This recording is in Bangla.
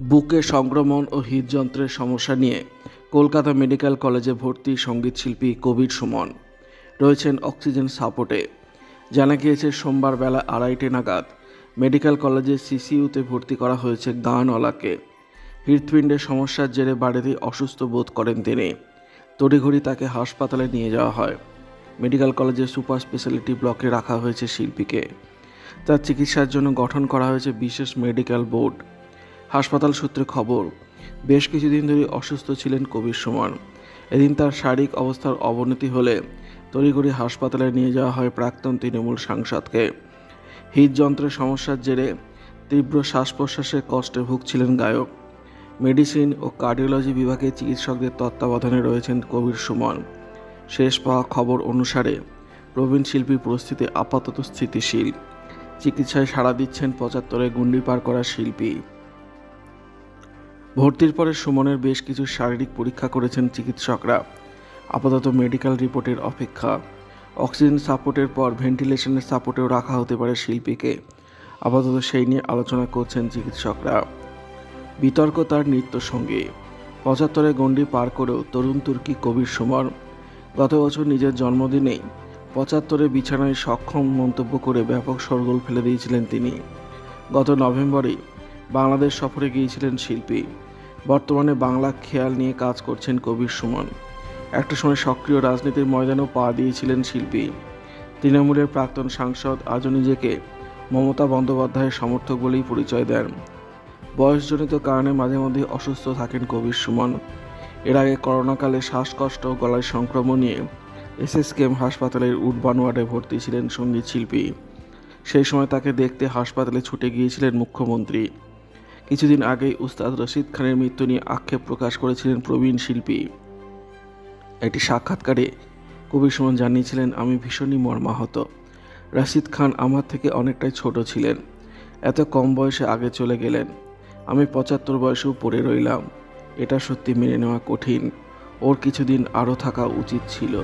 বুকে সংক্রমণ ও হৃদযন্ত্রের সমস্যা নিয়ে কলকাতা মেডিকেল কলেজে ভর্তি সঙ্গীতশিল্পী কবির সুমন। রয়েছেন অক্সিজেন সাপোর্টে। জানা গিয়েছে, সোমবার বেলা আড়াইটে নাগাদ মেডিকেল কলেজে সিসিইউতে ভর্তি করা হয়েছে গানওয়ালাকে। হৃৎপিণ্ডের সমস্যার জেরে বাড়িতেই অসুস্থ বোধ করেন তিনি। তড়িঘড়ি তাকে হাসপাতালে নিয়ে যাওয়া হয়। মেডিকেল কলেজের সুপার স্পেশালিটি ব্লকে রাখা হয়েছে শিল্পীকে। তার চিকিৎসার জন্য গঠন করা হয়েছে বিশেষ মেডিকেল বোর্ড। হাসপাতাল সূত্রে খবর, বেশ কিছুদিন ধরে অসুস্থ ছিলেন কবির সুমন। এদিন তার শারীরিক অবস্থার অবনতি হলে তড়িঘড়ি হাসপাতালে নিয়ে যাওয়া হয় প্রাক্তন তৃণমূল সাংসদকে। হৃদযন্ত্রের সমস্যার জেরে তীব্র শ্বাস প্রশ্বাসের কষ্টে ভুগছিলেন গায়ক। মেডিসিন ও কার্ডিওলজি বিভাগে চিকিৎসকদের তত্ত্বাবধানে রয়েছেন কবির সুমন। শেষ পাওয়া খবর অনুসারে প্রবীণ শিল্পীর পরিস্থিতি আপাতত স্থিতিশীল। চিকিৎসায় সাড়া দিচ্ছেন পঁচাত্তরে গুন্ডি পার করা শিল্পী। ভর্তির পরে সুমনের বেশ কিছু শারীরিক পরীক্ষা করেছেন চিকিৎসকরা। আপাতত মেডিকেল রিপোর্টের অপেক্ষা। অক্সিজেন সাপোর্টের পর ভেন্টিলেশনের সাপোর্টেও রাখা হতে পারে শিল্পীকে। আপাতত সেই নিয়ে আলোচনা করছেন চিকিৎসকরা। বিতর্ক তার নৃত্য সঙ্গে পঁচাত্তরে গণ্ডি পার করেও তরুণ তুর্কি কবির সুমন। গত বছর নিজের জন্মদিনেই পঁচাত্তরে বিছানায় সক্ষম মন্তব্য করে ব্যাপক সরগোল ফেলে দিয়েছিলেন তিনি। গত নভেম্বরে বাংলাদেশ সফরে গিয়েছিলেন শিল্পী। বর্তমানে বাংলা খেয়াল নিয়ে কাজ করছেন কবির সুমন। একটা সময় সক্রিয় রাজনীতির ময়দানেও পা দিয়েছিলেন শিল্পী। তৃণমূলের প্রাক্তন সাংসদ আজও নিজেকে মমতা বন্দ্যোপাধ্যায়ের সমর্থক বলেই পরিচয় দেন। বয়সজনিত কারণে মাঝে মধ্যে অসুস্থ থাকেন কবির সুমন। এর আগে করোনাকালে শ্বাসকষ্ট ও গলায় সংক্রমণ নিয়ে এসএসকেএম হাসপাতালের উডবান ওয়ার্ডে ভর্তি ছিলেন সংগীত শিল্পী। সেই সময় তাকে দেখতে হাসপাতালে ছুটে গিয়েছিলেন মুখ্যমন্ত্রী। কিছুদিন আগেই উস্তাদ রশিদ খানের মৃত্যু নিয়ে আক্ষেপ প্রকাশ করেছিলেন প্রবীণ শিল্পী। একটি সাক্ষাৎকারে কবির সুমন জানিয়েছিলেন, আমি ভীষণই মর্মাহত। রাশিদ খান আমার থেকে অনেকটাই ছোট ছিলেন। এত কম বয়সে আগে চলে গেলেন। আমি পঁচাত্তর বয়সেও পড়ে রইলাম। এটা সত্যি মেনে নেওয়া কঠিন। ওর কিছুদিন আরও থাকা উচিত ছিল।